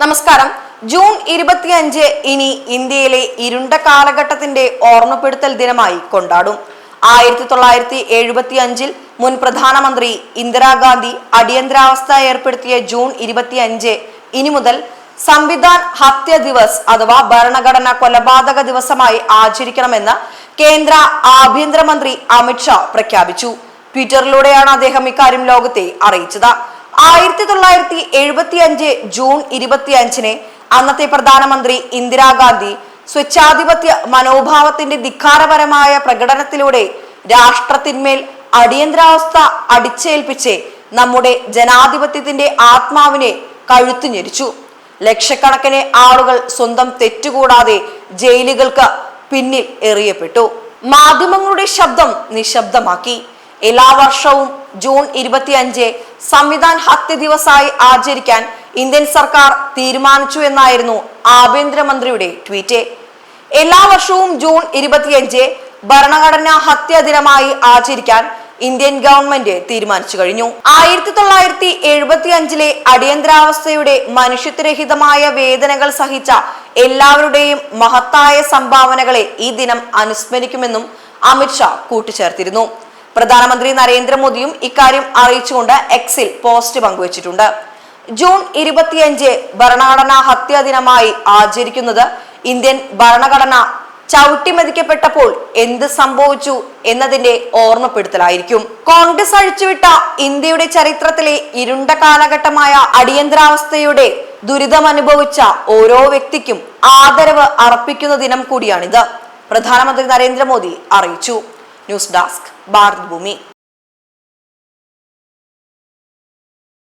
നമസ്കാരം. ജൂൺ ഇരുപത്തിയഞ്ച് ഇനി ഇന്ത്യയിലെ ഇരുണ്ട കാലഘട്ടത്തിന്റെ ഓർമ്മപ്പെടുത്തൽ ദിനമായി കൊണ്ടാടും. ആയിരത്തി തൊള്ളായിരത്തി എഴുപത്തി അഞ്ചിൽ മുൻ പ്രധാനമന്ത്രി ഇന്ദിരാഗാന്ധി അടിയന്തരാവസ്ഥ ഏർപ്പെടുത്തിയ ജൂൺ ഇരുപത്തിയഞ്ച് ഇനി മുതൽ സംവിധാൻ ഹത്യ ദിവസ് അഥവാ ഭരണഘടന കൊലപാതക ദിവസമായി ആചരിക്കണമെന്ന് കേന്ദ്ര ആഭ്യന്തരമന്ത്രി അമിത്ഷാ പ്രഖ്യാപിച്ചു. ട്വിറ്ററിലൂടെയാണ് അദ്ദേഹം ഇക്കാര്യം ലോകത്തെ അറിയിച്ചത്. ആയിരത്തി തൊള്ളായിരത്തി എഴുപത്തി അഞ്ച് ജൂൺ ഇരുപത്തി അഞ്ചിന് അന്നത്തെ പ്രധാനമന്ത്രി ഇന്ദിരാഗാന്ധി സ്വച്ഛാധിപത്യ മനോഭാവത്തിന്റെ ധിക്കാരപരമായ പ്രകടനത്തിലൂടെ രാഷ്ട്രത്തിന്മേൽ അടിയന്തരാവസ്ഥ അടിച്ചേൽപ്പിച്ച് നമ്മുടെ ജനാധിപത്യത്തിന്റെ ആത്മാവിനെ കഴുത്തു ഞെരിച്ചു ലക്ഷക്കണക്കിന് ആളുകൾ സ്വന്തം തെറ്റുകൂടാതെ ജയിലുകൾക്ക് പിന്നിൽ എറിയപ്പെട്ടു. മാധ്യമങ്ങളുടെ ശബ്ദം നിശബ്ദമാക്കി. എല്ലാ വർഷവും ജൂൺ ഇരുപത്തിയഞ്ച് സംവിധാൻ ഹത്യ ദിവസമായി ആചരിക്കാൻ ഇന്ത്യൻ സർക്കാർ തീരുമാനിച്ചു എന്നായിരുന്നു ആഭ്യന്തരമന്ത്രിയുടെ ട്വീറ്റ്. എല്ലാ വർഷവും ജൂൺ ഇരുപത്തിയഞ്ച് ഭരണഘടനാ ഹത്യാ ദിനമായി ആചരിക്കാൻ ഇന്ത്യൻ ഗവൺമെന്റ് തീരുമാനിച്ചു കഴിഞ്ഞു. ആയിരത്തി തൊള്ളായിരത്തി എഴുപത്തി അഞ്ചിലെ അടിയന്തരാവസ്ഥയുടെ മനുഷ്യത്വരഹിതമായ വേദനകൾ സഹിച്ച എല്ലാവരുടെയും മഹത്തായ സംഭാവനകളെ ഈ ദിനം അനുസ്മരിക്കുമെന്നും അമിത്ഷാ കൂട്ടിച്ചേർത്തിരുന്നു. പ്രധാനമന്ത്രി നരേന്ദ്രമോദിയും ഇക്കാര്യം അറിയിച്ചുകൊണ്ട് എക്സിൽ പോസ്റ്റ് പങ്കുവച്ചിട്ടുണ്ട്. ജൂൺ ഇരുപത്തിയഞ്ച് ഭരണഘടനാ ഹത്യാ ദിനമായി ആചരിക്കുന്നത് ഇന്ത്യൻ ഭരണഘടന ചവിട്ടിമതിക്കപ്പെട്ടപ്പോൾ എന്ത് സംഭവിച്ചു എന്നതിന്റെ ഓർമ്മപ്പെടുത്തലായിരിക്കും. കോൺഗ്രസ് അഴിച്ചുവിട്ട ഇന്ത്യയുടെ ചരിത്രത്തിലെ ഇരുണ്ട കാലഘട്ടമായ അടിയന്തരാവസ്ഥയുടെ ദുരിതമനുഭവിച്ച ഓരോ വ്യക്തിക്കും ആദരവ് അർപ്പിക്കുന്ന ദിനം കൂടിയാണിത്. പ്രധാനമന്ത്രി നരേന്ദ്രമോദി അറിയിച്ചു. ന്യൂസ് ഡെസ്ക് ഭാരത് ഭൂമി.